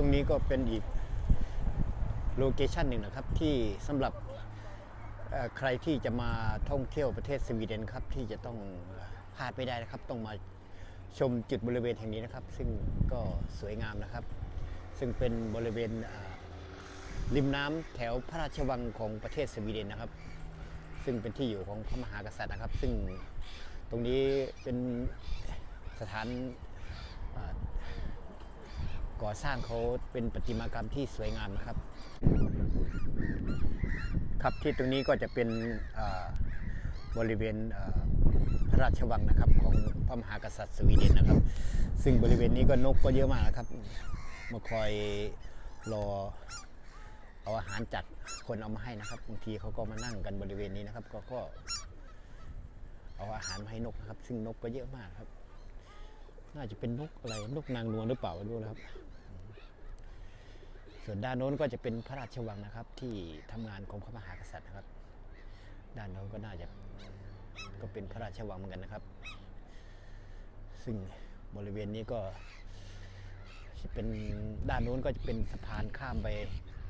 รงนี้ก็เป็นอีกโลเคชันหนึ่งนะครับ ที่สำหรับใครที่จะมาท่องเที่ยวประเทศสวีเดนครับ ที่จะต้องพลาดไม่ได้นะครับ ต้องมาชมจุดบริเวณแห่งนี้นะครับ ซึ่งก็สวยงามนะครับ ซึ่งเป็นบริเวณริมน้ำแถวพระราชวังของประเทศสวีเดนนะครับ ซึ่งเป็นที่อยู่ของพระมหากษัตริย์นะครับ ซึ่งตรงนี้เป็นสถาน ก่อสร้างเขาเป็นประติมากรรมที่สวยงามนะครับ ครับที่ตรงนี้ก็จะเป็นบริเวณพระราชวังนะครับ ของพระมหากษัตริย์สวีเดนนะครับ ซึ่งบริเวณนี้ก็นกก็เยอะมากนะครับ มาคอยรอเอาอาหารจากคนเอามาให้นะครับบางทีเขาก็มานั่งกันบริเวณนี้นะครับ ก็ก็เอาอาหารมาให้นกนะครับ ซึ่งนกก็เยอะมากครับ น่าจะเป็นนกอะไรนกนางนวลหรือเปล่าไม่รู้นะครับ ส่วนด้านโน้นก็จะเป็นพระราชวังนะครับ ที่ทำงานของพระมหากษัตริย์นะครับ ด้านโน้นก็น่าจะก็เป็นพระราชวังเหมือนกันนะครับ ซึ่งบริเวณนี้ก็จะเป็นด้านโน้นก็จะเป็นสะพานข้ามไป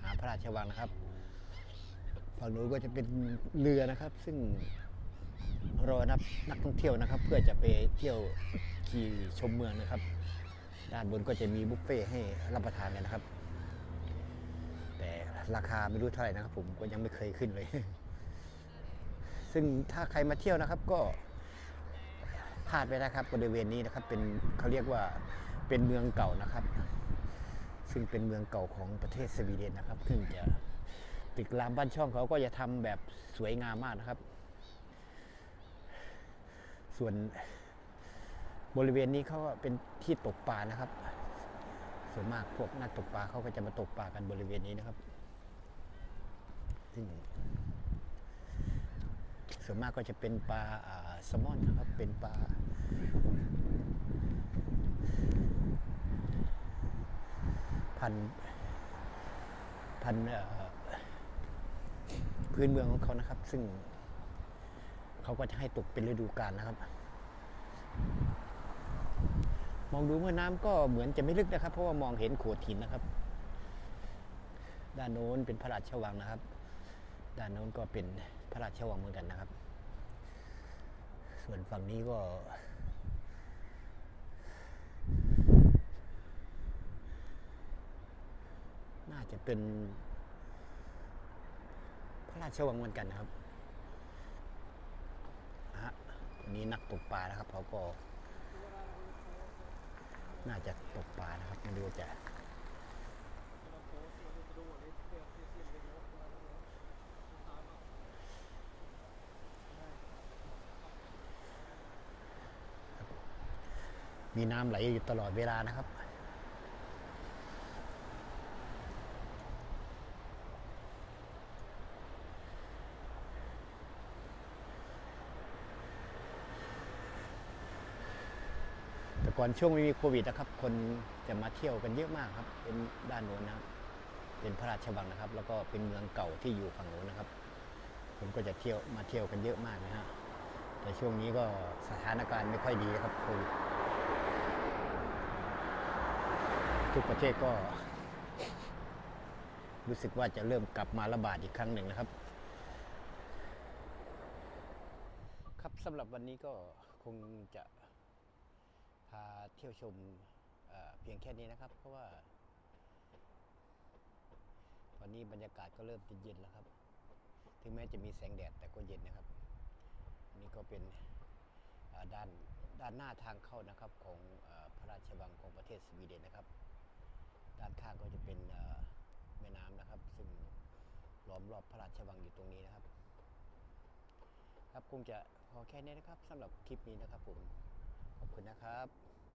หาพระราชวังนะครับฝั่งโน้นก็จะเป็นเรือนะครับ ซึ่งรอนับนักท่องเที่ยวนะครับ เพื่อจะไปเที่ยวขี่ชมเมืองนะครับ ด้านบนก็จะมีบุฟเฟ่ต์ให้รับประทานกันนะครับ ราคาไม่รู้เท่าไหร่นะครับผมก็ยังไม่เคยขึ้นเลย ซึ่งถ้าใครมาเที่ยวนะครับก็พลาดไปนะครับบริเวณนี้นะครับเป็นเขาเรียกว่าเป็นเมืองเก่านะครับ ซึ่งเป็นเมืองเก่าของประเทศสวีเดนนะครับ ซึ่งจะตึกรามบ้านช่องเขาก็จะทำแบบสวยงามมากนะครับ ส่วนบริเวณนี้เขาก็เป็นที่ตกปลานะครับ ส่วนมากพวกนักตกปลาเขาก็จะมาตกปลากันบริเวณนี้นะครับ ซึ่งส่วนมากก็จะเป็นปลาแซลมอนนะครับ เป็นปลาพันพันพื้นเมืองของเขานะครับ ซึ่งเขาก็จะให้ตกเป็นฤดูกาลนะครับ มองดูเมื่อน้ำก็เหมือนจะไม่ลึกนะครับ เพราะว่ามองเห็นโขดหินนะครับ ด้านโน้นเป็นพระราชวังนะครับ ด้านโน้นก็เป็นพระราชวังเหมือนกันนะครับ ส่วนฝั่งนี้ก็ น่าจะเป็นพระราชวังเหมือนกันนะครับฮะนนี้นักตกปลานะครับเขาก็ น่าจะตกปลานะครับไม่รู้จะ มีน้ำไหลอยู่ตลอดเวลานะครับ แต่ก่อนช่วงไม่มีโควิดนะครับ คนจะมาเที่ยวกันเยอะมากครับ เป็นด้านโน้นนะครับ เป็นพระราชวังนะครับ แล้วก็เป็นเมืองเก่าที่อยู่ฝั่งโน้นนะครับ คนก็จะเที่ยวมาเที่ยวกันเยอะมากนะฮะแต่ช่วงนี้ก็สถานการณ์ไม่ค่อยดีครับโควิด ทุกประเทศก็ รู้สึกว่าจะเริ่มกลับมาระบาดอีกครั้งหนึ่งนะครับ ครับสำหรับวันนี้ก็คงจะพาเที่ยวชมเเพียงแค่นี้นะครับ เพราะว่าวันนี้บรรยากาศก็เริ่มจะเย็นแล้วครับ ถึงแม้จะมีแสงแดดแต่ก็เย็นนะครับ อันนี้ก็เป็นด้านด้านหน้าทางเข้านะครับของอพระราชวังของประเทศสวีเดนนะครับ ด้านข้างก็จะเป็นแม่น้ำนะครับ ซึ่งล้อมรอบพระราชวังอยู่ตรงนี้นะครับ ครับคงจะพอแค่นี้นะครับสำหรับคลิปนี้นะครับผมขอบคุณนะครับ